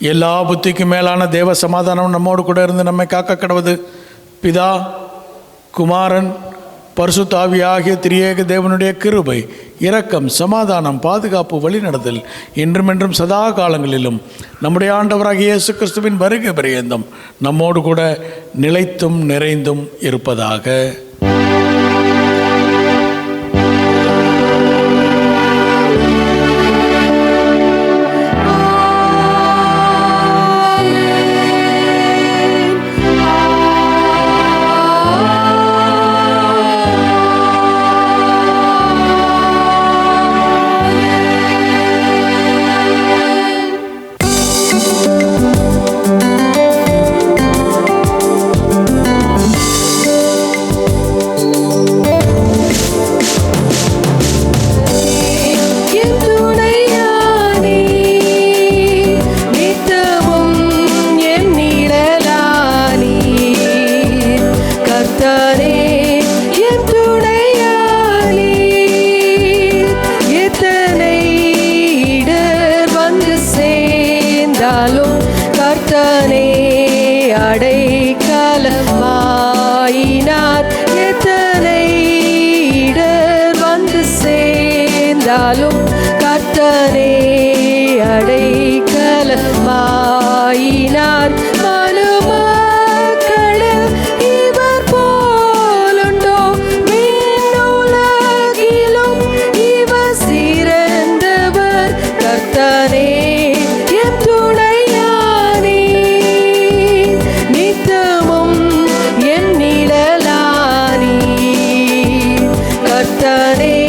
எல்லா புத்திக்கும் மேலான தேவ சமாதானம் நம்மோடு கூட இருந்து நம்மை காக்க கடவுது பிதா குமாரன் பரிசுத்த ஆகிய திரியேக தேவனுடைய கிருபை இரக்கம் சமாதானம் பாதுகாப்பு வழிநடத்தல் இன்றும் சதா காலங்களிலும் நம்முடைய ஆண்டவராகிய இயேசு கிறிஸ்துவின் வருகை பரியந்தம் நம்மோடு கூட நிலைத்தும் நிறைந்தும் இருப்பதாக. கர்த்தனே அடைக்கலமாயினார் எத்தனை இடர் வந்து சேர்ந்தாலும் रे